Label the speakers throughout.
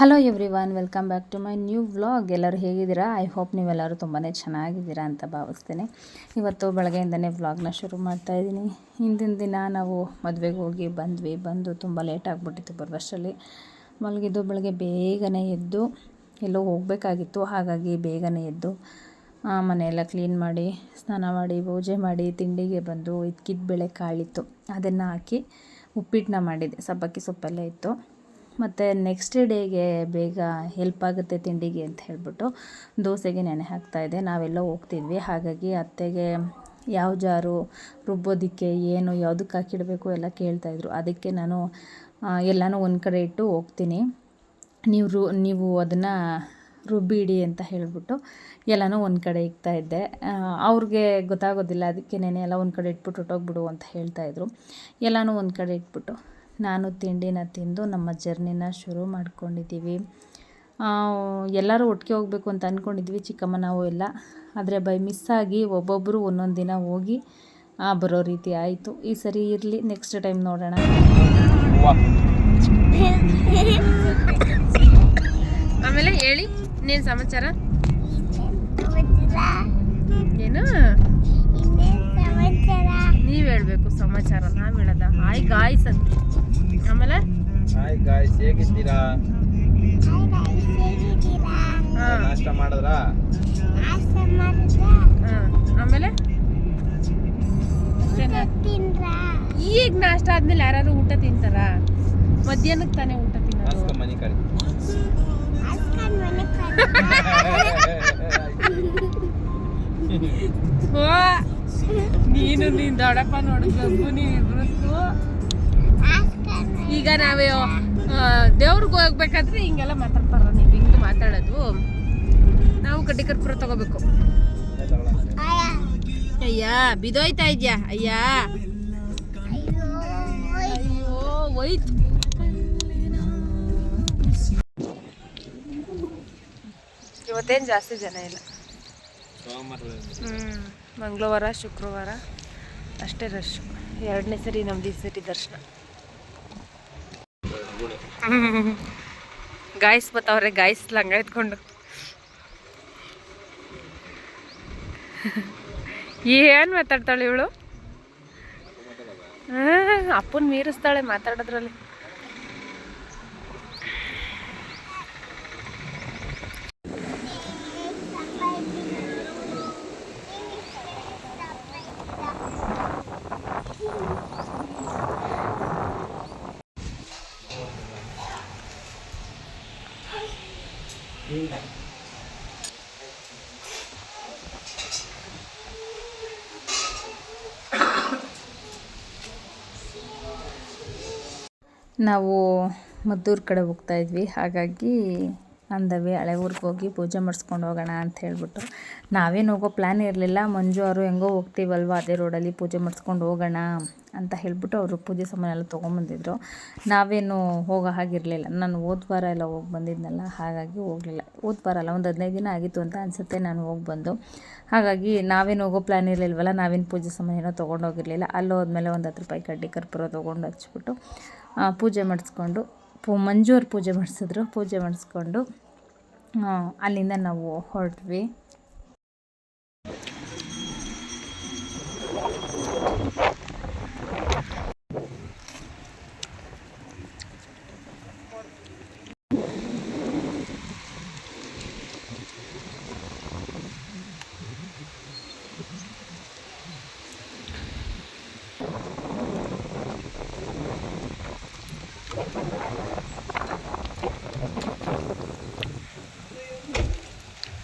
Speaker 1: Hello everyone welcome back to my new vlog ಎಲ್ಲರೂ ಹೇಗಿದ್ದೀರಾ? I hope ನೀವೆಲ್ಲರೂ ತುಂಬಾ ಚೆನ್ನಾಗಿದ್ದೀರಾ ಅಂತ ಭಾವಿಸ್ತೇನೆ. ಇವತ್ತು ಬೆಳಗ್ಗೆಯಿಂದನೇ ವ್ಲಾಗ್ನ ಶುರು ಮಾಡ್ತಾ ಇದ್ದೀನಿ. ಹಿಂದಿನ ದಿನ ನಾವು ಮದುವೆಗೆ ಹೋಗಿ ಬಂದ್ವಿ. ಬಂದು ತುಂಬ ಲೇಟ್ ಆಗಿಬಿಟ್ಟಿತ್ತು ಬರುವಷ್ಟರಲ್ಲಿ. ಮಲಗಿದ್ದು ಬೆಳಗ್ಗೆ ಬೇಗನೆ ಎದ್ದು ಎಲ್ಲೋ ಹೋಗಬೇಕಾಗಿತ್ತು. ಹಾಗಾಗಿ ಬೇಗನೆ ಎದ್ದು ಮನೆಯೆಲ್ಲ ಕ್ಲೀನ್ ಮಾಡಿ, ಸ್ನಾನ ಮಾಡಿ, ಪೂಜೆ ಮಾಡಿ, ತಿಂಡಿಗೆ ಬಂದು ಇದ್ಕಿದ್ದ ಬೆಳೆ ಕಾಳಿತ್ತು. ಅದನ್ನು ಹಾಕಿ ಉಪ್ಪಿಟ್ಟನ್ನ ಮಾಡಿದ್ದೆ. ಸಬ್ಬಕ್ಕಿ ಸೊಪ್ಪೆಲ್ಲ ಇತ್ತು. ಮತ್ತು ನೆಕ್ಸ್ಟ್ ಡೇಗೆ ಬೇಗ ಹೆಲ್ಪ್ ಆಗುತ್ತೆ ತಿಂಡಿಗೆ ಅಂತ ಹೇಳಿಬಿಟ್ಟು ದೋಸೆಗೆ ನೆನೆ ಹಾಕ್ತಾಯಿದ್ದೆ ನಾವೆಲ್ಲ ಹೋಗ್ತಿದ್ವಿ. ಹಾಗಾಗಿ ಅತ್ತೆಗೆ ಯಾವ ಜಾರು ರುಬ್ಬೋದಕ್ಕೆ ಏನು ಯಾವುದಕ್ಕೆ ಹಾಕಿಡಬೇಕು ಎಲ್ಲ ಕೇಳ್ತಾಯಿದ್ರು ಅದಕ್ಕೆ ನಾನು ಎಲ್ಲನೂ ಒಂದು ಕಡೆ ಇಟ್ಟು ಹೋಗ್ತೀನಿ. ನೀವು ರು ನೀವು ಅದನ್ನು ರುಬ್ಬಿಡಿ ಅಂತ ಹೇಳಿಬಿಟ್ಟು ಎಲ್ಲನೂ ಒಂದು ಕಡೆ ಇಕ್ತಾ ಇದ್ದೆ. ಆ, ಅವ್ರಿಗೆ ಗೊತ್ತಾಗೋದಿಲ್ಲ. ಅದಕ್ಕೆ ನೆನೆ ಎಲ್ಲ ಒಂದು ಕಡೆ ಇಟ್ಬಿಟ್ಟು ಹೊಟ್ಟೋಗ್ಬಿಡು ಅಂತ ಹೇಳ್ತಾಯಿದ್ರು ಎಲ್ಲನೂ ಒಂದು ಕಡೆ ಇಟ್ಬಿಟ್ಟು. ನಾನು ತಿಂಡಿನ ತಿಂದು ನಮ್ಮ ಜರ್ನಿನ ಶುರು ಮಾಡ್ಕೊಂಡಿದ್ದೀವಿ. ಎಲ್ಲರೂ ಒಟ್ಟಿಗೆ ಹೋಗಬೇಕು ಅಂತ ಅಂದ್ಕೊಂಡಿದ್ವಿ ಚಿಕ್ಕಮ್ಮ ನಾವು ಎಲ್ಲ. ಆದರೆ ಬೈ ಮಿಸ್ಸಾಗಿ ಒಬ್ಬೊಬ್ಬರು ಒಂದೊಂದು ದಿನ ಹೋಗಿ ಬರೋ ರೀತಿ ಆಯಿತು. ಈ ಸರಿ ಇರಲಿ ನೆಕ್ಸ್ಟ್ ಟೈಮ್ ನೋಡೋಣ. ಆಮೇಲೆ ಹೇಳಿ ಇನ್ನೇನು ಸಮಾಚಾರ? ಏನು? ನೀವು ಹೇಳಬೇಕು ಸಮಾಚಾರ. ನಾವು ಹೇಳೋದ? ಹಾಯ್ ಗಾಯ್ಸ್ ಅಂತ. ಆಮೇಲೆ?
Speaker 2: ಹಾಯ್ ಗಾಯ್ಸ್ ಹೇಗಿದ್ದೀರಾ?
Speaker 1: ಹಾಂ.
Speaker 2: ನಾಷ್ಟ ಮಾಡಿದ್ರಾ?
Speaker 1: ಹಾಂ. ಆಮೇಲೆ? ಈಗ ನಾಷ್ಟ ಆದ್ಮೇಲೆ ಯಾರು ಊಟ ತಿಂತಾರ? ಮಧ್ಯಾಹ್ನಕ್ಕೆ ತಾನೇ ಊಟ ತಿನ್ನೋದು.
Speaker 2: ಮನೆ ಕಡೆ.
Speaker 1: ಓ, ನೀನು ನೀನ್ ದೊಡ್ಡಪ್ಪ ನೋಡ್ಬೇಕು ನೀವಿಬ್ರಕ್ಕೂ ಈಗ ನಾವೇ ದೇವ್ರಿಗೆ ಹೋಗ್ಬೇಕಾದ್ರೆ ಹಿಂಗೆಲ್ಲ ಮಾತಾಡ್ತಾರ ನೀವು, ಹಿಂಗೆ ಮಾತಾಡೋದು. ನಾವು ಕಡ್ಡಿ ಕರ್ಪೂರ ತಗೋಬೇಕು. ಅಯ್ಯ ಬಿದೋಯ್ತಾ ಇದ್ಯಾ? ಅಯ್ಯ. ಅಯ್ಯೋ, ಹೋಯ್ತು. ಇವತ್ತೇನು ಜಾಸ್ತಿ ಜನ ಇಲ್ಲ. ಹ್ಞೂ ಮಂಗಳವಾರ, ಶುಕ್ರವಾರ, ಅಷ್ಟೇ ರಶ್ ಎರಡನೇ ಸರಿ ನಮ್ದು ಈ ಸರಿ ದರ್ಶನ. ಗಾಯ್ಸ್ ಬತ್ತವ್ರೆ ಗಾಯ್ಸ್ ಲಂಗ ಎತ್ಕೊಂಡು. ಏನು ಮಾತಾಡ್ತಾಳೆ ಇವಳು? ಅಪ್ಪನ ಮೀರಿಸ್ತಾಳೆ ಮಾತಾಡೋದ್ರಲ್ಲಿ. ನಾವು ಮದ್ದೂರು ಕಡೆ ಹೋಗ್ತಾ ಇದ್ವಿ. ಹಾಗಾಗಿ ಅಂದವೆ ಹಳೆ ಊರಿಗೆ ಹೋಗಿ ಪೂಜೆ ಮಾಡಿಸ್ಕೊಂಡು ಹೋಗೋಣ ಅಂತ ಹೇಳ್ಬಿಟ್ಟು. ನಾವೇನು ಹೋಗೋ ಪ್ಲ್ಯಾನ್ ಇರಲಿಲ್ಲ. ಮಂಜು ಅವರು ಹೆಂಗೋ ಹೋಗ್ತೀವಲ್ವ ಅದೇ ರೋಡಲ್ಲಿ ಪೂಜೆ ಮಾಡಿಸ್ಕೊಂಡು ಹೋಗೋಣ ಅಂತ ಹೇಳ್ಬಿಟ್ಟು ಅವರು ಪೂಜೆ ಸಾಮಾನು ಎಲ್ಲ ತೊಗೊಂಬಂದಿದ್ರು. ನಾವೇನು ಹೋಗೋ ಹಾಗಿರಲಿಲ್ಲ. ನಾನು ಹೋದ ವಾರ ಎಲ್ಲ ಹೋಗಿ ಬಂದಿದ್ನಲ್ಲ, ಹಾಗಾಗಿ ಹೋಗಲಿಲ್ಲ. ಹೋದ ವಾರ ಅಲ್ಲ, ಒಂದು ಹದಿನೈದು ದಿನ ಆಗಿತ್ತು ಅಂತ ಅನಿಸುತ್ತೆ ನಾನು ಹೋಗಿ ಬಂದು. ಹಾಗಾಗಿ ನಾವೇನು ಹೋಗೋ ಪ್ಲ್ಯಾನ್ ಇರಲಿಲ್ವಲ್ಲ, ನಾವೇನು ಪೂಜೆ ಸಾಮಾನು ಏನೋ ತೊಗೊಂಡೋಗಿರಲಿಲ್ಲ ಅಲ್ಲಿ ಹೋದ್ಮೇಲೆ ಒಂದು ಹತ್ತು ರೂಪಾಯಿ ಕಡ್ಡಿ ಕರ್ಪೂರ ತೊಗೊಂಡು ಹಚ್ಬಿಟ್ಟು ಪೂಜೆ ಮಾಡಿಸ್ಕೊಂಡು ಪೂ ಮಂಜೂರು ಪೂಜೆ ಮಾಡಿಸಿದ್ರು ಪೂಜೆ ಮಾಡಿಸ್ಕೊಂಡು ಅಲ್ಲಿಂದ ನಾವು ಹೊರಟ್ವಿ.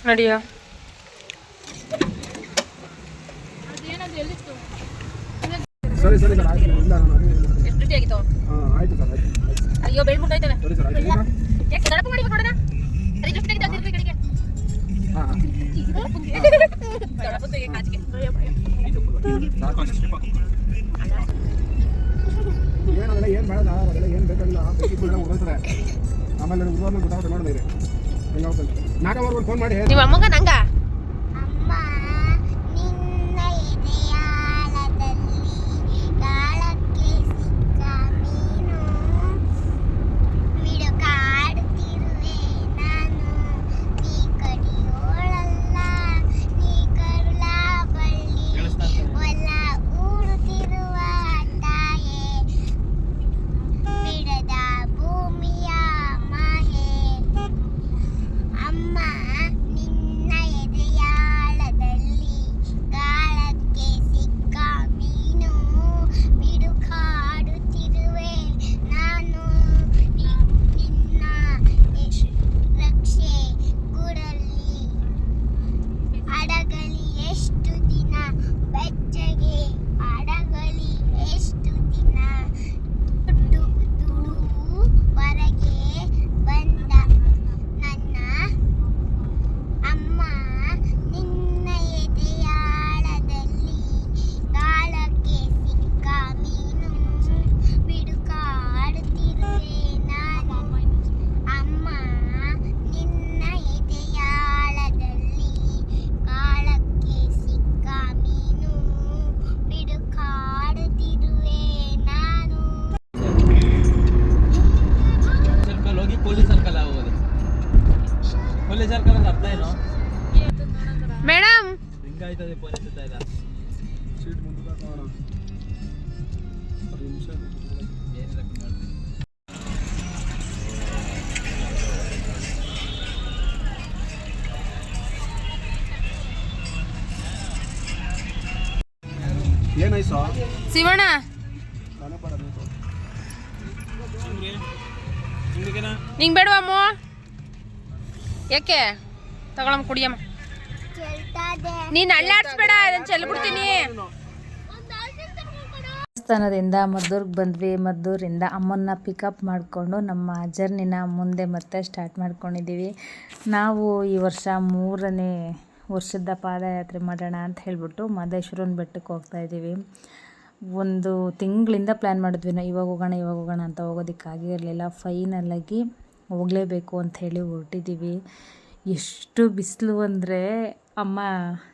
Speaker 1: ನಡಿಯೋ.
Speaker 3: ಸರಿ ಸರಿ ಸರ್. ಆಯ್ತು ಇಲ್ಲ ನಾನು ಅದೇ
Speaker 1: ಎಷ್ಟು ಗಂಟೆ ಆಗಿತ್ತು?
Speaker 3: ಹಾಂ ಆಯ್ತು ಸರ್
Speaker 1: ಅಯ್ಯೋ ಬೆಳ್ಬಿಟ್ಟೈತವೆ
Speaker 3: ಸರಿ ಸರ್ ಆಯ್ತು.
Speaker 1: ಯಾಕೆ ಮಾಡಿ ಕಡೆಗೆ
Speaker 3: ಹಾಂ
Speaker 1: ಕಾಚಿಗೆ.
Speaker 3: ಏನು ಬೇಡ ಅದೆಲ್ಲ ಏನು ಬೇಕಲ್ಲ. ಬೇಕಿದ್ದು ಬಿಡ ಓಡೋತಾರೆ ಆಮೇಲೆ ಉದಾಹರಣೆ ಗೊತ್ತಾಗುತ್ತೆ ನೋಡಿದ್ರೆ ಹೆಂಗಾಗುತ್ತೆ
Speaker 1: ನಿಮ್ಮ ಅಮ್ಮಗ ನಂಗ?
Speaker 3: ಸೀಟ್ ನಿಮಿಷ ಏನಾಯ್ತು
Speaker 4: ಶಿವಣ್ಣ. ನಿಂಗೆ ಬೇಡವಮ್ಮ ಯಾಕೆ? ತಗೊಳಮ್ಮ ಕುಡಿಯಮ್ಮ. ನೀನ್ ಅಳ್ಳಾಡ್ಸ್ಬೇಡ ಅದನ್ನ ಚೆಲ್ಬಿಡ್ತೀನಿ.
Speaker 1: ದೇವಸ್ಥಾನದಿಂದ ಮದ್ದೂರ್ಗೆ ಬಂದ್ವಿ. ಮದ್ದೂರಿಂದ ಅಮ್ಮನ್ನ ಪಿಕಪ್ ಮಾಡಿಕೊಂಡು ನಮ್ಮ ಜರ್ನಿನ ಮುಂದೆ ಮತ್ತೆ ಸ್ಟಾರ್ಟ್ ಮಾಡ್ಕೊಂಡಿದ್ದೀವಿ ನಾವು ಈ ವರ್ಷ ಮೂರನೇ ವರ್ಷದ ಪಾದಯಾತ್ರೆ ಮಾಡೋಣ ಅಂತ ಹೇಳ್ಬಿಟ್ಟು ಮಾದೇಶ್ವರನ ಬೆಟ್ಟಕ್ಕೆ ಹೋಗ್ತಾ ಇದ್ದೀವಿ ಒಂದು ತಿಂಗಳಿಂದ ಪ್ಲ್ಯಾನ್ ಮಾಡಿದ್ವಿ ನಾವು. ಇವಾಗ ಹೋಗೋಣ ಇವಾಗ ಹೋಗೋಣ ಅಂತ ಹೋಗೋದಕ್ಕಾಗಿರಲಿಲ್ಲ ಫೈನಲಾಗಿ ಹೋಗಲೇಬೇಕು ಅಂತ ಹೇಳಿ ಹೊರಟಿದ್ದೀವಿ ಎಷ್ಟು ಬಿಸಿಲು ಅಂದರೆ ಅಮ್ಮ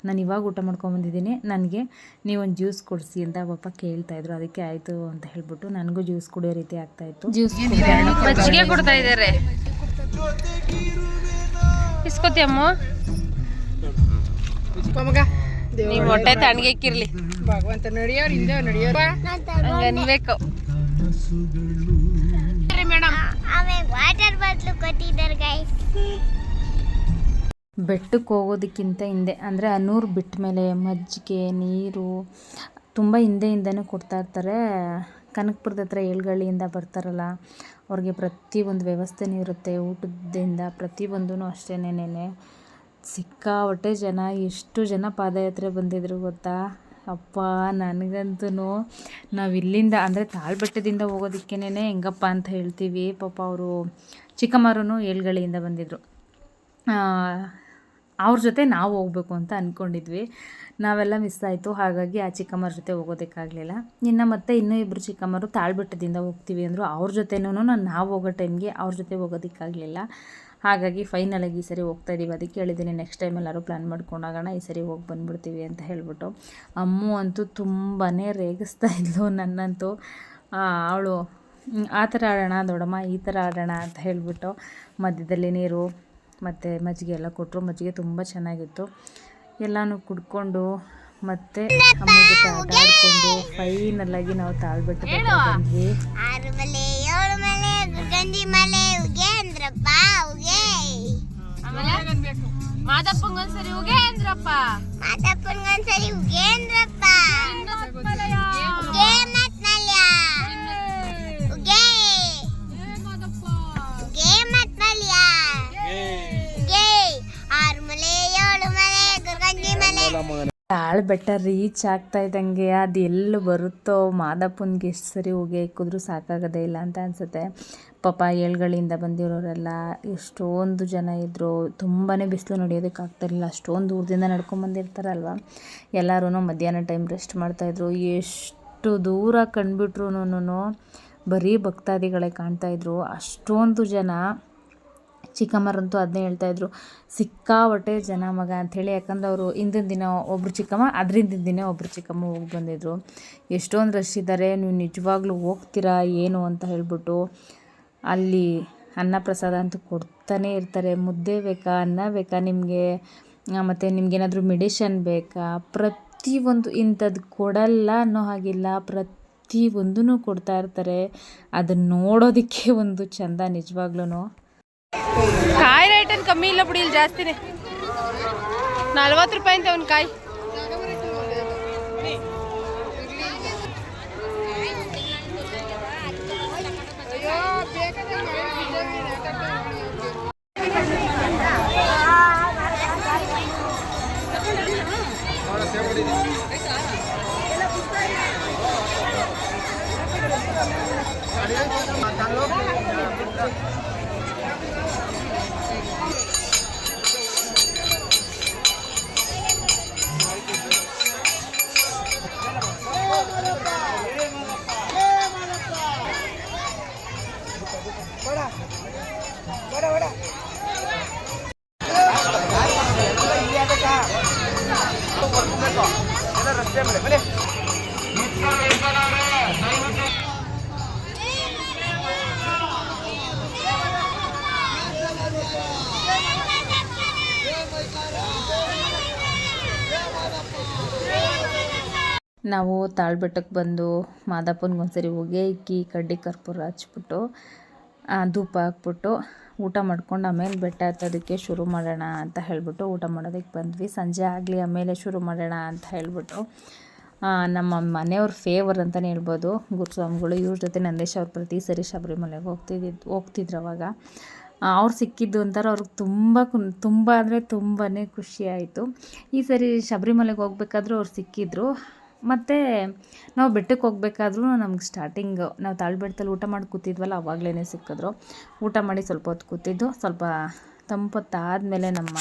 Speaker 1: ನಾನು ಇವಾಗ ಊಟ ಮಾಡ್ಕೊಂಬಂದಿದ್ದೀನಿ ನನಗೆ ನೀವೊಂದು ಜ್ಯೂಸ್ ಕೊಡಿಸಿ ಅಂತ ಪಾಪ ಕೇಳ್ತಾಯಿದ್ರು ಅದಕ್ಕೆ ಆಯಿತು ಅಂತ ಹೇಳ್ಬಿಟ್ಟು ನನಗೂ ಜ್ಯೂಸ್ ಕುಡಿಯೋ ರೀತಿ ಆಗ್ತಾಯಿತ್ತು ಜ್ಯೂಸ್
Speaker 4: ಮಜ್ಜಿಗೆ ಕೊಡ್ತಾ ಇದ್ದಾರೆ. ಇಸ್ಕೊತಿಯಮ್ಮ ನೀವು ಹೊಟ್ಟೆ ತಣ್ಣಗೆಕ್ಕಿರ್ಲಿ ಹಂಗ ಅನ್ಬೇಕು. ಮೇಡಮ್
Speaker 5: ಆಮೇಲೆ ವಾಟರ್ ಬಾಟ್ಲು ಕೊಟ್ಟಿದ್ದಾರೆ ಗೈಸ್
Speaker 1: ಬೆಟ್ಟಕ್ಕೆ ಹೋಗೋದಕ್ಕಿಂತ ಹಿಂದೆ, ಅಂದರೆ ಅನೂರು ಬಿಟ್ಟ ಮೇಲೆ ಮಜ್ಜಿಗೆ, ನೀರು ತುಂಬ ಹಿಂದೆಯಿಂದನೇ ಕೊಡ್ತಾ ಇರ್ತಾರೆ. ಕನಕಪುರದ ಹತ್ರ ಏಳ್ಗಳ್ಳಿಯಿಂದ ಬರ್ತಾರಲ್ಲ, ಅವ್ರಿಗೆ ಪ್ರತಿಯೊಂದು ವ್ಯವಸ್ಥೆನೂ ಇರುತ್ತೆ. ಊಟದಿಂದ ಪ್ರತಿಯೊಂದೂ ಅಷ್ಟೇನೇನೆ ಸಿಕ್ಕಾಪಟ್ಟೆ ಜನ, ಎಷ್ಟು ಜನ ಪಾದಯಾತ್ರೆ ಬಂದಿದ್ರು ಗೊತ್ತಾ? ಅಪ್ಪ ನನಗಂತೂ ನಾವು ಇಲ್ಲಿಂದ ಅಂದರೆ ತಾಳ್ಬೆಟ್ಟದಿಂದ ಹೋಗೋದಕ್ಕೇನೆ ಹೆಂಗಪ್ಪ ಅಂತ ಹೇಳ್ತೀವಿ. ಪಾಪ ಅವರು ಚಿಕ್ಕಮ್ಮರೂ ಏಳ್ಗಳ್ಳಿಯಿಂದ ಬಂದಿದ್ದರು ಅವ್ರ ಜೊತೆ ನಾವು ಹೋಗಬೇಕು ಅಂತ ಅಂದ್ಕೊಂಡಿದ್ವಿ ನಾವೆಲ್ಲ ಮಿಸ್ ಆಯಿತು. ಹಾಗಾಗಿ ಆ ಚಿಕ್ಕಮ್ಮರ ಜೊತೆ ಹೋಗೋದಕ್ಕಾಗಲಿಲ್ಲ. ಇನ್ನು ಮತ್ತೆ ಇನ್ನೂ ಇಬ್ಬರು ಚಿಕ್ಕಮ್ಮರು ತಾಳ್ಬೆಟ್ಟದಿಂದ ಹೋಗ್ತೀವಿ ಅಂದರು ಅವ್ರ ಜೊತೆನೂ ನಾನು ನಾವು ಹೋಗೋ ಟೈಮ್ಗೆ ಅವ್ರ ಜೊತೆ ಹೋಗೋದಕ್ಕಾಗಲಿಲ್ಲ. ಹಾಗಾಗಿ ಫೈನಲಾಗಿ ಈ ಸರಿ ಹೋಗ್ತಾ ಇದ್ದೀವಿ ಅದಕ್ಕೆ ಹೇಳಿದ್ದೀನಿ ನೆಕ್ಸ್ಟ್ ಟೈಮ್ ಎಲ್ಲರೂ ಪ್ಲ್ಯಾನ್ ಮಾಡ್ಕೊಂಡು ಹೋಗೋಣ ಈ ಸರಿ ಹೋಗಿ ಬಂದ್ಬಿಡ್ತೀವಿ ಅಂತ ಹೇಳ್ಬಿಟ್ಟು. ಅಮ್ಮು ಅಂತೂ ತುಂಬಾ ರೇಗಿಸ್ತಾ ಇದ್ಲು ನನ್ನಂತೂ. ಅವಳು ಆ ಥರ ಆಡೋಣ ದೊಡ್ಡಮ್ಮ, ಈ ಥರ ಆಡೋಣ ಅಂತ ಹೇಳಿಬಿಟ್ಟು ಮಧ್ಯದಲ್ಲಿ ನೀರು ಮತ್ತು ಮಜ್ಜಿಗೆ ಎಲ್ಲ ಕೊಟ್ಟರು. ಮಜ್ಜಿಗೆ ತುಂಬ ಚೆನ್ನಾಗಿತ್ತು. ಎಲ್ಲನೂ ಕುಡ್ಕೊಂಡು ಮತ್ತೆ ಅಮ್ಮ ಜೊತೆ ಆಟ ಆಡಿಕೊಂಡು ಫೈನಲಾಗಿ ನಾವು ತಾಳ್ಬಿಟ್ಟು ಬಂದ್ವಿ.
Speaker 5: ಆರು ಮಲೆ ಏಳು ಮಲೆ ಗಂಜಿ ಮಲೆ ಉಗೆ. ಅಂದ್ರಪ್ಪ
Speaker 4: ಮಾದಪ್ಪಂಗೊಂದ್ಸರಿ
Speaker 5: ಉಗೆ ಅಂದ್ರಪ್ಪ ಗಂಜಿ
Speaker 1: ಬೆಟ್ಟ ರೀಚ್ ಆಗ್ತಾ ಇದ್ದಂಗೆ ಅದು ಎಲ್ಲಿ ಬರುತ್ತೋ ಮಾದಪ್ಪನಿಗೆ ಎಷ್ಟು ಸರಿ ಹೋಗಿ ಇಕ್ಕಿದ್ರು ಸಾಕಾಗೋದೇ ಇಲ್ಲ ಅಂತ ಅನಿಸುತ್ತೆ. ಪಾಪ ಏಳ್ಗಳಿಂದ ಬಂದಿರೋರೆಲ್ಲ ಎಷ್ಟೊಂದು ಜನ ಇದ್ದರು ತುಂಬಾ ಬಿಸಿಲು ನಡೆಯೋದಕ್ಕೆ ಆಗ್ತಾಯಿರಲಿಲ್ಲ ಅಷ್ಟೊಂದು ದೂರದಿಂದ ನಡ್ಕೊಂಬಂದಿರ್ತಾರಲ್ವ ಎಲ್ಲರೂ ಮಧ್ಯಾಹ್ನ ಟೈಮ್ ರೆಸ್ಟ್ ಮಾಡ್ತಾಯಿದ್ರು ಎಷ್ಟು ದೂರ ಕಂಡುಬಿಟ್ರು ಬರೀ ಭಕ್ತಾದಿಗಳೇ ಕಾಣ್ತಾಯಿದ್ರು ಅಷ್ಟೊಂದು ಜನ ಚಿಕ್ಕಮ್ಮರಂತೂ ಅದನ್ನೇ ಹೇಳ್ತಾಯಿದ್ರು ಸಿಕ್ಕಾಪಟ್ಟೆ ಜನ ಮಗ ಅಂಥೇಳಿ ಯಾಕಂದ್ರೆ ಅವರು ಹಿಂದಿನ ದಿನ ಒಬ್ಬರು ಚಿಕ್ಕಮ್ಮ ಅದರಿಂದ ದಿನ ಒಬ್ಬರು ಚಿಕ್ಕಮ್ಮ ಹೋಗಿ ಬಂದಿದ್ರು. ಎಷ್ಟೊಂದು ರಶ್ ಇದ್ದಾರೆ ನೀವು ನಿಜವಾಗ್ಲೂ ಹೋಗ್ತೀರಾ, ಏನು ಅಂತ ಹೇಳ್ಬಿಟ್ಟು ಅಲ್ಲಿ ಅನ್ನ ಪ್ರಸಾದ ಅಂತೂ ಕೊಡ್ತಾನೆ ಇರ್ತಾರೆ. ಮುದ್ದೆ ಬೇಕಾ, ಅನ್ನ ಬೇಕಾ ನಿಮಗೆ? ಮತ್ತು ನಿಮಗೇನಾದರೂ ಮೆಡಿಷನ್ ಬೇಕಾ? ಪ್ರತಿಯೊಂದು ಇಂಥದ್ದು ಕೊಡಲ್ಲ ಅನ್ನೋ ಹಾಗಿಲ್ಲ. ಪ್ರತಿಯೊಂದೂ ಕೊಡ್ತಾ ಇರ್ತಾರೆ. ಅದನ್ನ ನೋಡೋದಕ್ಕೆ ಒಂದು ಚಂದ ನಿಜವಾಗ್ಲೂ
Speaker 4: ಕಾಯಿ ರೇಟ್ ಏನು ಕಮ್ಮಿ ಇಲ್ಲ ಬಿಡಿ ಇಲ್ಲಿ ಜಾಸ್ತಿನೇ. ನಲ್ವತ್ತು ರೂಪಾಯಿ ಅಂತ ಒಂದು ಕಾಯಿ.
Speaker 1: ತಾಳ್ಬೆಟ್ಟಕ್ಕೆ ಬಂದು ಮಾದಪ್ಪನಿಗೆ ಒಂದ್ಸರಿ ಹೊಗೆ ಇಕ್ಕಿ ಕಡ್ಡಿ, ಕರ್ಪೂರ ಹಚ್ಬಿಟ್ಟು ಧೂಪ ಹಾಕ್ಬಿಟ್ಟು ಊಟ ಮಾಡ್ಕೊಂಡು ಆಮೇಲೆ ಬೆಟ್ಟ ಹತ್ತೋದಕ್ಕೆ ಶುರು ಮಾಡೋಣ ಅಂತ ಹೇಳಿಬಿಟ್ಟು ಊಟ ಮಾಡೋದಕ್ಕೆ ಬಂದ್ವಿ. ಸಂಜೆ ಆಗಲಿ ಆಮೇಲೆ ಶುರು ಮಾಡೋಣ ಅಂತ ಹೇಳಿಬಿಟ್ಟು ನಮ್ಮ ಮನೆಯವ್ರ ಫೇವರ್ ಅಂತಲೇ ಹೇಳ್ಬೋದು. ಗುರುಸ್ವಾಮಿಗಳು ಇವ್ರ ಜೊತೆ ನಂದೇಶ್ ಅವ್ರ ಪ್ರತಿ ಸರಿ ಶಬರಿಮಲೆಗೆ ಹೋಗ್ತಿದ್ದಿದ್ದು ಹೋಗ್ತಿದ್ರು ಅವಾಗ. ಅವ್ರು ಸಿಕ್ಕಿದ್ದು ಅಂತಾರೆ ಅವ್ರಿಗೆ ತುಂಬ ತುಂಬ ಅಂದರೆ ತುಂಬಾ ಖುಷಿ ಆಯಿತು. ಈ ಸರಿ ಶಬರಿಮಲೆಗೆ ಹೋಗ್ಬೇಕಾದ್ರೂ ಅವ್ರು ಸಿಕ್ಕಿದ್ರು. ಮತ್ತು ನಾವು ಬೆಟ್ಟಕ್ಕೆ ಹೋಗ್ಬೇಕಾದ್ರೂ ನಮ್ಗೆ ಸ್ಟಾರ್ಟಿಂಗ್ ನಾವು ತಾಳ್ಬೆಟ್ಟದಲ್ಲಿ ಊಟ ಮಾಡಿ ಕೂತಿದ್ವಲ್ಲ ಅವಾಗಲೇ ಸಿಕ್ಕಿದ್ರು. ಊಟ ಮಾಡಿ ಸ್ವಲ್ಪ ಹೊತ್ತು ಕೂತಿದ್ದು. ಸ್ವಲ್ಪ ತಂಪೊತ್ತಾದಮೇಲೆ ನಮ್ಮ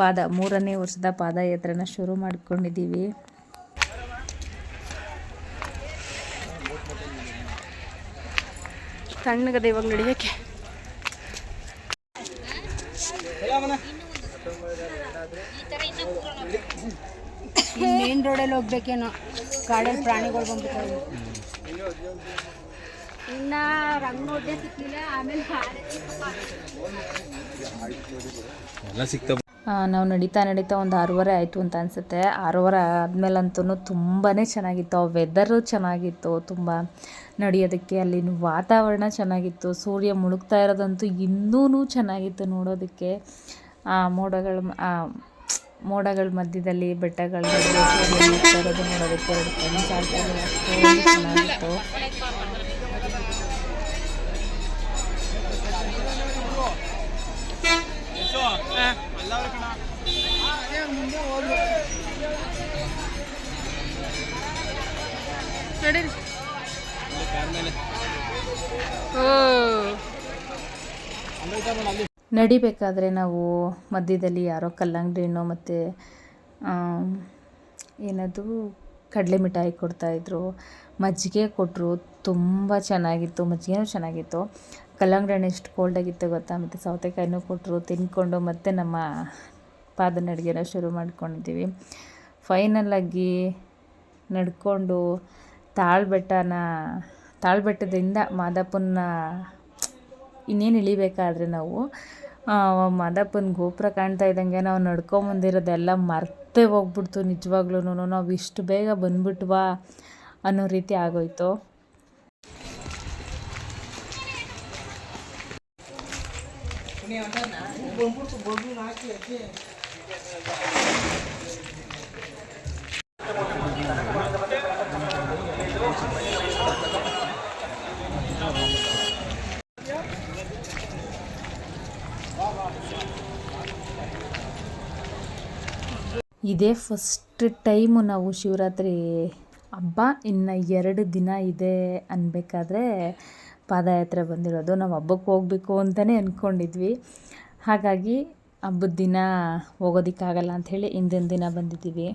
Speaker 1: ಪಾದ, ಮೂರನೇ ವರ್ಷದ ಪಾದಯಾತ್ರೆನ ಶುರು ಮಾಡ್ಕೊಂಡಿದ್ದೀವಿ.
Speaker 4: ತಣ್ಣಗದೆ ಇವಾಗ ನಡಿಯೋಕ್ಕೆ.
Speaker 6: ಮೇನ್ ರೋಡಲ್ಲಿ ಹೋಗ್ಬೇಕೇನೋ. ಕಾಡಲ್ಲಿ ಪ್ರಾಣಿಗಳು ಬಂದ್ಬಿಟ್ಟು ಇನ್ನ ರಂಗ್ ನೋಡ್ದೆ ಸಿಕ್ಕಿಲ್ಲ ಆಮೇಲೆ
Speaker 2: ಎಲ್ಲ ಸಿಗ್ತಾವ
Speaker 1: ನಾವು ನಡೀತಾ ನಡೀತಾ ಒಂದು ಆರೂವರೆ ಆಯಿತು ಅಂತ ಅನಿಸುತ್ತೆ. ಆರೂವರೆ ಆದಮೇಲಂತೂ ತುಂಬಾ ಚೆನ್ನಾಗಿತ್ತು. ಆ ವೆದರು ಚೆನ್ನಾಗಿತ್ತು ತುಂಬ ನಡೆಯೋದಕ್ಕೆ ಅಲ್ಲಿನ ವಾತಾವರಣ ಚೆನ್ನಾಗಿತ್ತು. ಸೂರ್ಯ ಮುಳುಗ್ತಾ ಇರೋದಂತೂ ಇನ್ನೂ ಚೆನ್ನಾಗಿತ್ತು ನೋಡೋದಕ್ಕೆ. ಆ ಮೋಡಗಳ ಮೋಡಗಳ ಮಧ್ಯದಲ್ಲಿ ಬೆಟ್ಟಗಳ ಇರೋದು ನೋಡೋದಕ್ಕೆ ಎರಡು ಕಣ್ಣು ಸಾಲ್ತಾ ಇರಲಿಲ್ಲ ಅಷ್ಟೊಂದು ಚೆನ್ನಾಗಿತ್ತು.
Speaker 4: ನಡೀರಿ. ಓ.
Speaker 1: ನಡಿಬೇಕಾದ್ರೆ ನಾವು ಮಧ್ಯದಲ್ಲಿ ಯಾರೋ ಕಲ್ಲಂಗಡಿ ಹಣ್ಣು ಮತ್ತು ಏನದು, ಕಡಲೆ ಮಿಠಾಯಿ ಕೊಡ್ತಾಯಿದ್ರು ಮಜ್ಜಿಗೆ ಕೊಟ್ಟರು ತುಂಬ ಚೆನ್ನಾಗಿತ್ತು, ಮಜ್ಜಿಗೆನೂ ಚೆನ್ನಾಗಿತ್ತು. ಕಲ್ಲಂಗಡಿ ಹಣ್ಣು ಎಷ್ಟು ಕೋಲ್ಡಾಗಿತ್ತು ಗೊತ್ತಾ? ಮತ್ತು ಸೌತೆಕಾಯಿನೂ ಕೊಟ್ಟರು ತಿನ್ಕೊಂಡು ಮತ್ತೆ ನಮ್ಮ ಪಾದನ ಅಡುಗೆನ ಶುರು ಮಾಡ್ಕೊಂಡಿದ್ದೀವಿ. ಫೈನಲಾಗಿ ನಡ್ಕೊಂಡು ತಾಳ್ಬೆಟ್ಟನ, ತಾಳ್ಬೆಟ್ಟದಿಂದ ಮಾದಪ್ಪನ ಇನ್ನೇನು ಇಳಿಬೇಕಾದ್ರೆ ನಾವು ಮಾದಪ್ಪನ ಗೋಪುರ ಕಾಣ್ತಾ ಇದ್ದಂಗೆ ನಾವು ನಡ್ಕೊಂಬಂದಿರೋದೆಲ್ಲ ಮರ್ತೇ ಹೋಗ್ಬಿಡ್ತು ನಿಜವಾಗ್ಲೂ ನಾವು ಇಷ್ಟು ಬೇಗ ಬಂದ್ಬಿಟ್ವಾ ಅನ್ನೋ ರೀತಿ ಆಗೋಯ್ತು. ಇದೇ ಫಸ್ಟ್ ಟೈಮು ನಾವು ಶಿವರಾತ್ರಿ ಹಬ್ಬ ಇನ್ನು ಎರಡು ದಿನ ಇದೆ ಅನ್ಬೇಕಾದ್ರೆ ಪಾದಯಾತ್ರೆ ಬಂದಿರೋದು. ನಾವು ಹಬ್ಬಕ್ಕೆ ಹೋಗ್ಬೇಕು ಅಂತಲೇ ಅಂದ್ಕೊಂಡಿದ್ವಿ ಹಾಗಾಗಿ ಹಬ್ಬದ ದಿನ ಹೋಗೋದಕ್ಕಾಗಲ್ಲ ಅಂಥೇಳಿ ಹಿಂದಿನ ದಿನ ಬಂದಿದ್ದೀವಿ.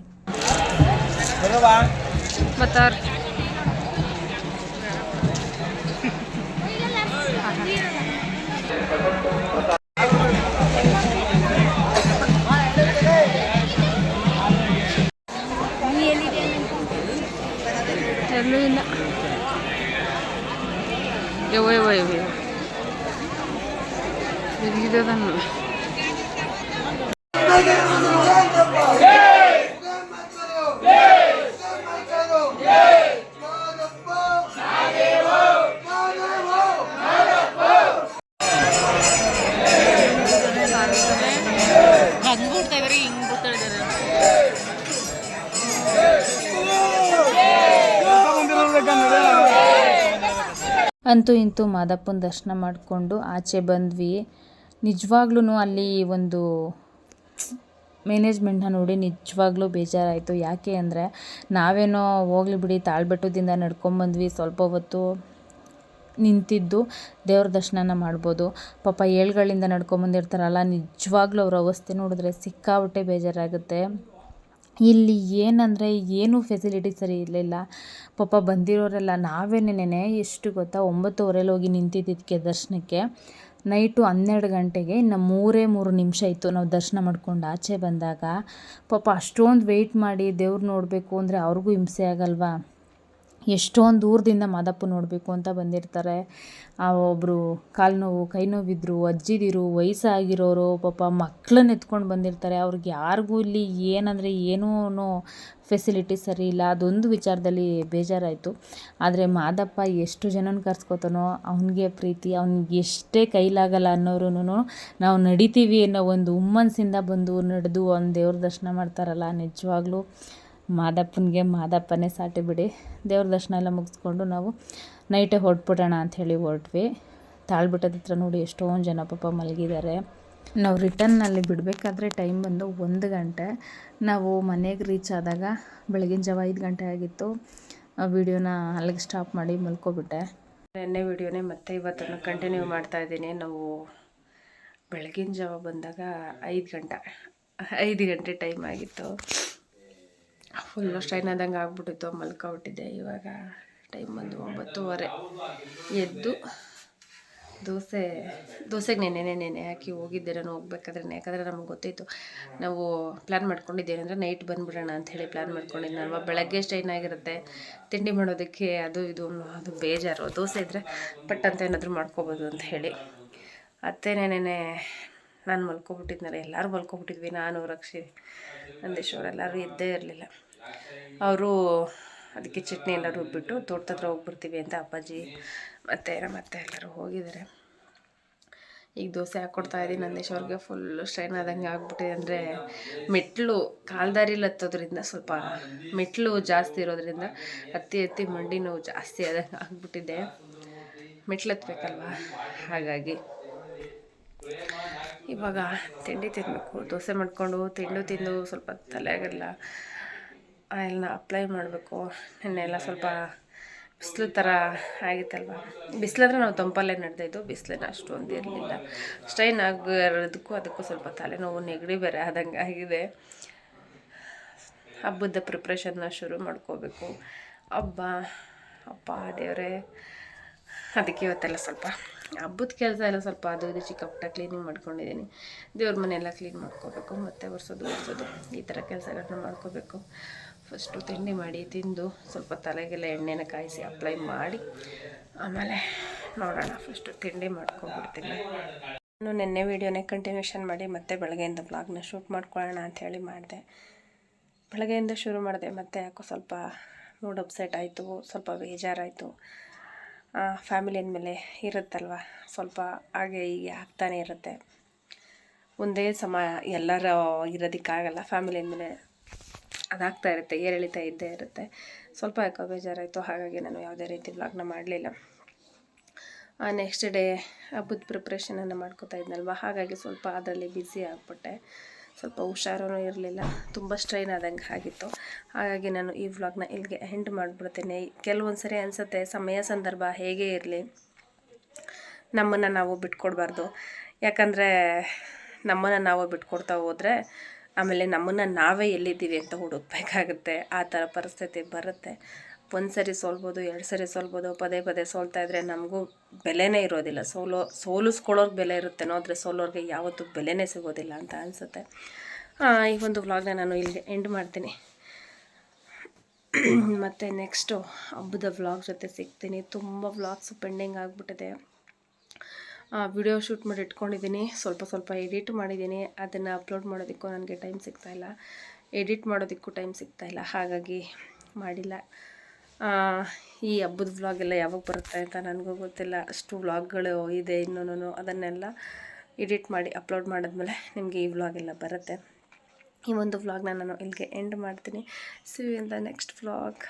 Speaker 1: ಅಂತೂ ಇಂತೂ ಮಾದಪ್ಪನ ದರ್ಶನ ಮಾಡಿಕೊಂಡು ಆಚೆ ಬಂದ್ವಿ. ನಿಜವಾಗ್ಲೂ ಅಲ್ಲಿ ಒಂದು ಮ್ಯಾನೇಜ್ಮೆಂಟ್ನ ನೋಡಿ ನಿಜವಾಗ್ಲೂ ಬೇಜಾರಾಯಿತು. ಯಾಕೆ ಅಂದರೆ ನಾವೇನೋ ಹೋಗ್ಲಿ ಬಿಡಿ, ತಾಳ್ಬೆಟ್ಟದಿಂದ ನಡ್ಕೊಂಬಂದ್ವಿ ಸ್ವಲ್ಪ ಹೊತ್ತು ನಿಂತಿದ್ದು ದೇವ್ರ ದರ್ಶನನ ಮಾಡ್ಬೋದು. ಪಾಪ ಏಳುಗಳಿಂದ ನಡ್ಕೊಂಬಂದಿರ್ತಾರಲ್ಲ ನಿಜವಾಗ್ಲೂ ಅವ್ರ ಅವಸ್ಥೆ ನೋಡಿದ್ರೆ ಸಿಕ್ಕಾಪಟ್ಟೆ ಬೇಜಾರಾಗುತ್ತೆ. ಇಲ್ಲಿ ಏನಂದರೆ ಏನೂ ಫೆಸಿಲಿಟಿ ಸರಿ ಇರಲಿಲ್ಲ. ಪಾಪ ಬಂದಿರೋರೆಲ್ಲ ನಾವೇ ನೆನೆ ಎಷ್ಟು ಗೊತ್ತಾ ಒಂಬತ್ತುವರೆಲಿ ಹೋಗಿ ನಿಂತಿದ್ದಕ್ಕೆ ದರ್ಶನಕ್ಕೆ. ನೈಟು ಹನ್ನೆರಡು ಗಂಟೆಗೆ ಇನ್ನು ಮೂರೇ ಮೂರು ನಿಮಿಷ ಇತ್ತು ನಾವು ದರ್ಶನ ಮಾಡ್ಕೊಂಡು ಆಚೆ ಬಂದಾಗ. ಪಾಪ ಅಷ್ಟೊಂದು ವೆಯ್ಟ್ ಮಾಡಿ ದೇವ್ರು ನೋಡಬೇಕು ಅಂದರೆ ಅವ್ರಿಗೂ ಹಿಂಸೆ ಆಗಲ್ವಾ? ಎಷ್ಟೊಂದು ದೂರದಿಂದ ಮಾದಪ್ಪ ನೋಡಬೇಕು ಅಂತ ಬಂದಿರ್ತಾರೆ. ಆ ಒಬ್ಬರು ಕಾಲು ನೋವು, ಕೈ ನೋವಿದ್ರು, ಅಜ್ಜಿದಿರು, ವಯಸ್ಸಾಗಿರೋರು, ಪಾಪ ಮಕ್ಕಳನ್ನ ಎತ್ಕೊಂಡು ಬಂದಿರ್ತಾರೆ. ಅವ್ರಿಗೆ ಯಾರಿಗೂ ಇಲ್ಲಿ ಏನಂದರೆ ಏನೂ ಫೆಸಿಲಿಟಿ ಸರಿ ಇಲ್ಲ. ಅದೊಂದು ವಿಚಾರದಲ್ಲಿ ಬೇಜಾರಾಯಿತು. ಆದರೆ ಮಾದಪ್ಪ ಎಷ್ಟು ಜನನ ಕರ್ಸ್ಕೋತಾನೋ, ಅವನಿಗೆ ಪ್ರೀತಿ ಅವ್ನಿಗೆ ಎಷ್ಟೇ ಕೈಲಾಗಲ್ಲ ಅನ್ನೋರು ನಾವು ನಡಿತೀವಿ ಅನ್ನೋ ಒಂದು ಉಮ್ಮನ್ಸಿಂದ ಬಂದು ನಡೆದು ಒಂದು ದೇವ್ರ ದರ್ಶನ ಮಾಡ್ತಾರಲ್ಲ, ನಿಜವಾಗ್ಲೂ. ಮಾದಪ್ಪನಿಗೆ ಮಾದಪ್ಪನೇ ಸಾಟಿ ಬಿಡಿ. ದೇವ್ರ ದರ್ಶನ ಎಲ್ಲ ಮುಗಿಸ್ಕೊಂಡು ನಾವು ನೈಟೇ ಹೊರಟ್ಬಿಡೋಣ ಅಂಥೇಳಿ ಹೊರಟ್ವಿ. ತಾಳ್ಬಿಟ್ಟದ ಹತ್ರ ನೋಡಿ ಎಷ್ಟೊಂದು ಜನ ಪಾಪ ಮಲಗಿದ್ದಾರೆ ನಾವು ರಿಟರ್ನಲ್ಲಿ ಬಿಡಬೇಕಾದ್ರೆ ಟೈಮ್ ಬಂದು ಒಂದು ಗಂಟೆ. ನಾವು ಮನೆಗೆ ರೀಚ್ ಆದಾಗ ಬೆಳಗಿನ ಜಾವ ಐದು ಗಂಟೆ ಆಗಿತ್ತು. ವಿಡಿಯೋನ ಅಲ್ಲಿಗೆ ಸ್ಟಾಪ್ ಮಾಡಿ ಮಲ್ಕೊಬಿಟ್ಟೆ.
Speaker 4: ನೆನ್ನೆ ವಿಡಿಯೋನೇ ಮತ್ತೆ ಇವತ್ತನ್ನು ಕಂಟಿನ್ಯೂ ಮಾಡ್ತಾ ಇದ್ದೀನಿ. ನಾವು ಬೆಳಗಿನ ಜಾವ ಬಂದಾಗ ಐದು ಗಂಟೆ ಐದು ಗಂಟೆ ಟೈಮ್ ಆಗಿತ್ತು. ಫುಲ್ಲು ಸ್ಟ್ರೈನ್ ಆದಂಗೆ ಆಗ್ಬಿಟ್ಟಿತ್ತು, ಮಲ್ಕೊಬಿಟ್ಟಿದ್ದೆ. ಇವಾಗ ಟೈಮ್ ಬಂದು ಒಂಬತ್ತುವರೆ. ಎದ್ದು ದೋಸೆ, ದೋಸೆಗೆ ನೆನೆ ನೆನೆ ಹಾಕಿ ಹೋಗಿದ್ದೆ. ನಾನು ಹೋಗ್ಬೇಕಾದ್ರೆ ಯಾಕಂದರೆ ನಮ್ಗೆ ಗೊತ್ತಿತ್ತು, ನಾವು ಪ್ಲ್ಯಾನ್ ಮಾಡ್ಕೊಂಡಿದ್ದೇನೆ ಅಂದರೆ ನೈಟ್ ಬಂದುಬಿಡೋಣ ಅಂಥೇಳಿ ಪ್ಲ್ಯಾನ್ ಮಾಡ್ಕೊಂಡಿದ್ನಲ್ವ? ಬೆಳಗ್ಗೆ ಸ್ಟ್ರೈನ್ ಆಗಿರುತ್ತೆ. ತಿಂಡಿ ಮಾಡೋದಕ್ಕೆ ಅದು, ಇದು, ಅದು ಬೇಜಾರು. ದೋಸೆ ಇದ್ದರೆ ಪಟ್ ಅಂತ ಏನಾದರೂ ಮಾಡ್ಕೋಬೋದು ಅಂತ ಹೇಳಿ. ಅತ್ತೆ, ನೆನೆ, ನಾನು ಮಲ್ಕೊಬಿಟ್ಟಿದ್ನಲ್ಲ, ಎಲ್ಲರೂ ಮಲ್ಕೊಬಿಟ್ಟಿದ್ವಿ. ನಾನು, ರಕ್ಷಿ ನಂದೀಶ್ವರ ಎಲ್ಲರೂ ಇದ್ದೇ ಇರಲಿಲ್ಲ. ಅವರು ಅದಕ್ಕೆ ಚಟ್ನಿ ಎಲ್ಲ ರುಬ್ಬಿಟ್ಟು ತೋಟದ ಹೋಗ್ಬಿಡ್ತೀವಿ ಅಂತ ಅಪ್ಪಾಜಿ ಮತ್ತು ನಮ್ಮ ಎಲ್ಲರೂ ಹೋಗಿದ್ದಾರೆ. ಈಗ ದೋಸೆ ಹಾಕ್ಕೊಡ್ತಾ ಇದ್ದೀನಿ. ನಂದೀಶ್ ಅವ್ರಿಗೆ ಫುಲ್ಲು ಸ್ಟ್ರೈನ್ ಆದಂಗೆ ಆಗ್ಬಿಟ್ಟಿದೆ ಅಂದರೆ ಮೆಟ್ಲು ಕಾಲ್ದಾರಿಲಿ ಹತ್ತೋದ್ರಿಂದ ಸ್ವಲ್ಪ ಮೆಟ್ಲು ಜಾಸ್ತಿ ಇರೋದ್ರಿಂದ ಹತ್ತಿ ಹತ್ತಿ ಮಂಡಿ ನೋವು ಜಾಸ್ತಿ ಆದಂಗೆ ಆಗ್ಬಿಟ್ಟಿದೆ. ಮೆಟ್ಲು ಹತ್ಬೇಕಲ್ವ? ಹಾಗಾಗಿ ಇವಾಗ ತಿಂಡಿ ತಿನ್ನಬೇಕು ದೋಸೆ ಮಾಡಿಕೊಂಡು ತಿಂಡು ತಿಂದು ಸ್ವಲ್ಪ ತಲೆಗೆಲ್ಲ ಆಯಿಲ್ನ ಅಪ್ಲೈ ಮಾಡಬೇಕು. ನೆನ್ನೆಲ್ಲ ಸ್ವಲ್ಪ ಬಿಸಿಲು ಥರ ಆಗಿತ್ತಲ್ವ? ಬಿಸಿಲಂದ್ರೆ ನಾವು ತಂಪಲ್ಲೇ ನಡೆದಿದ್ದು ಬಿಸಿಲೇನ ಅಷ್ಟೊಂದು ಇರಲಿಲ್ಲ. ಸ್ಟ್ರೈನ್ ಆಗಿರೋದಕ್ಕೂ ಅದಕ್ಕೂ ಸ್ವಲ್ಪ ತಲೆನೋವು, ನೆಗಡಿ ಬೇರೆ ಆದಂಗೆ ಆಗಿದೆ. ಹಬ್ಬದ ಪ್ರಿಪ್ರೇಷನ್ನ ಶುರು ಮಾಡ್ಕೋಬೇಕು. ಹಬ್ಬ ಅಪ್ಪ, ದೇವರೇ. ಅದಕ್ಕೆ ಇವತ್ತೆಲ್ಲ ಸ್ವಲ್ಪ ಹಬ್ಬದ ಕೆಲಸ ಎಲ್ಲ ಸ್ವಲ್ಪ ಅದು ಇದು ಚಿಕ್ಕ ಪುಟ್ಟ ಕ್ಲೀನಿಂಗ್ ಮಾಡ್ಕೊಂಡಿದ್ದೀನಿ. ದೇವ್ರ ಮನೆಯೆಲ್ಲ ಕ್ಲೀನ್ ಮಾಡ್ಕೋಬೇಕು. ಮತ್ತು ಒರೆಸೋದು ಒರೆಸೋದು ಈ ಥರ ಕೆಲಸಗಳನ್ನ ಮಾಡ್ಕೋಬೇಕು. ಫಸ್ಟು ತಿಂಡಿ ಮಾಡಿ ತಿಂದು ಸ್ವಲ್ಪ ತಲೆಗೆಲ್ಲ ಎಣ್ಣೆನ ಕಾಯಿಸಿ ಅಪ್ಲೈ ಮಾಡಿ ಆಮೇಲೆ ನೋಡೋಣ. ಫಸ್ಟು ತಿಂಡಿ ಮಾಡ್ಕೊಂಡ್ಬಿಡ್ತೀನಿ. ನಾನು ನಿನ್ನೆ ವೀಡಿಯೋನೇ ಕಂಟಿನ್ಯೂಷನ್ ಮಾಡಿ ಮತ್ತೆ ಬೆಳಗ್ಗೆಯಿಂದ ಬ್ಲಾಗ್ನ ಶೂಟ್ ಮಾಡ್ಕೊಳ್ಳೋಣ ಅಂಥೇಳಿ ಮಾಡಿದೆ. ಬೆಳಗ್ಗೆಯಿಂದ ಶುರು ಮಾಡಿದೆ, ಮತ್ತೆ ಯಾಕೋ ಸ್ವಲ್ಪ ಮೂಡ್ ಅಪ್ಸೆಟ್ ಆಯಿತು, ಸ್ವಲ್ಪ ಬೇಜಾರಾಯಿತು. ಫ್ಯಾಮಿಲಿ ಅಂದಮೇಲೆ ಇರುತ್ತಲ್ವ? ಸ್ವಲ್ಪ ಹಾಗೆ ಹೀಗೆ ಆಗ್ತಾನೆ ಇರುತ್ತೆ. ಒಂದೇ ಸಮ ಎಲ್ಲರೂ ಇರೋದಕ್ಕಾಗಲ್ಲ. ಫ್ಯಾಮಿಲಿ ಅಂದಮೇಲೆ ಅದಾಗ್ತಾ ಇರುತ್ತೆ, ಏರಿಳಿತ ಇದ್ದೇ ಇರುತ್ತೆ. ಸ್ವಲ್ಪ ಯಾಕೋ ಬೇಜಾರಾಯಿತು, ಹಾಗಾಗಿ ನಾನು ಯಾವುದೇ ರೀತಿ ವ್ಲಾಗ್ನ ಮಾಡಲಿಲ್ಲ. ನೆಕ್ಸ್ಟ್ ಡೇ ಹಬ್ಬದ ಪ್ರಿಪ್ರೇಷನನ್ನು ಮಾಡ್ಕೋತಾ ಇದ್ನಲ್ವ? ಹಾಗಾಗಿ ಸ್ವಲ್ಪ ಅದರಲ್ಲಿ ಬ್ಯುಸಿ ಆಗಿಬಿಟ್ಟೆ. ಸ್ವಲ್ಪ ಹುಷಾರೂ ಇರಲಿಲ್ಲ, ತುಂಬ ಸ್ಟ್ರೈನ್ ಆದಂಗೆ ಆಗಿತ್ತು. ಹಾಗಾಗಿ ನಾನು ಈ ವ್ಲಾಗ್ನ ಇಲ್ಲಿಗೆ ಎಂಡ್ ಮಾಡಿಬಿಡ್ತೀನಿ. ಕೆಲವೊಂದು ಸರಿ ಅನಿಸುತ್ತೆ, ಸಮಯ ಸಂದರ್ಭ ಹೇಗೆ ಇರಲಿ, ನಮ್ಮನ್ನು ನಾವು ಬಿಟ್ಕೊಡ್ಬಾರ್ದು. ಯಾಕಂದರೆ ನಮ್ಮನ್ನು ನಾವು ಬಿಟ್ಕೊಡ್ತಾ ಹೋದರೆ ಆಮೇಲೆ ನಮ್ಮನ್ನು ನಾವೇ ಎಲ್ಲಿದ್ದೀವಿ ಅಂತ ಹುಡುಕ್ಬೇಕಾಗುತ್ತೆ. ಆ ಥರ ಪರಿಸ್ಥಿತಿ ಬರುತ್ತೆ. ಒಂದು ಸರಿ ಸೋಲ್ಬೋದು ಎರಡು ಸರಿ ಸೋಲ್ಬೋದು, ಪದೇ ಪದೇ ಸೋಲ್ತಾ ಇದ್ದರೆ ನಮಗೂ ಬೆಲೆನೇ ಇರೋದಿಲ್ಲ. ಸೋಲೋ, ಸೋಲಿಸ್ಕೊಳ್ಳೋರ್ಗೆ ಬೆಲೆ ಇರುತ್ತೆನೋ ಆದರೆ ಸೋಲೋರಿಗೆ ಯಾವತ್ತೂ ಬೆಲೆನೇ ಸಿಗೋದಿಲ್ಲ ಅಂತ ಅನಿಸುತ್ತೆ. ಈ ಒಂದು ವ್ಲಾಗ್ನ ನಾನು ಇಲ್ಲಿಗೆ ಎಂಡ್ ಮಾಡ್ತೀನಿ. ಮತ್ತು ನೆಕ್ಸ್ಟು ಹಬ್ಬದ ವ್ಲಾಗ್ ಜೊತೆ ಸಿಗ್ತೀನಿ. ತುಂಬ ವ್ಲಾಗ್ಸ್ ಪೆಂಡಿಂಗ್ ಆಗಿಬಿಟ್ಟಿದೆ. ವಿಡಿಯೋ ಶೂಟ್ ಮಾಡಿ ಇಟ್ಕೊಂಡಿದ್ದೀನಿ. ಸ್ವಲ್ಪ ಸ್ವಲ್ಪ ಎಡಿಟ್ ಮಾಡಿದ್ದೀನಿ. ಅದನ್ನು ಅಪ್ಲೋಡ್ ಮಾಡೋದಕ್ಕೂ ನನಗೆ ಟೈಮ್ ಸಿಗ್ತಾಯಿಲ್ಲ ಎಡಿಟ್ ಮಾಡೋದಕ್ಕೂ ಟೈಮ್ ಸಿಗ್ತಾಯಿಲ್ಲ ಹಾಗಾಗಿ ಮಾಡಿಲ್ಲ. ಈ ಹಬ್ಬದ ವ್ಲಾಗ್ ಎಲ್ಲ ಯಾವಾಗ ಬರುತ್ತೆ ಅಂತ ನನಗೂ ಗೊತ್ತಿಲ್ಲ. ಅಷ್ಟು ವ್ಲಾಗ್ಗಳು ಇದೆ ಇನ್ನೂ ಅದನ್ನೆಲ್ಲ ಎಡಿಟ್ ಮಾಡಿ ಅಪ್ಲೋಡ್ ಮಾಡಿದ್ಮೇಲೆ ನಿಮಗೆ ಈ ವ್ಲಾಗ್ ಎಲ್ಲ ಬರುತ್ತೆ. ಈ ಒಂದು ವ್ಲಾಗ್ನ ನಾನು ಇಲ್ಲಿಗೆ ಎಂಡ್ ಮಾಡ್ತೀನಿ. C the next vlog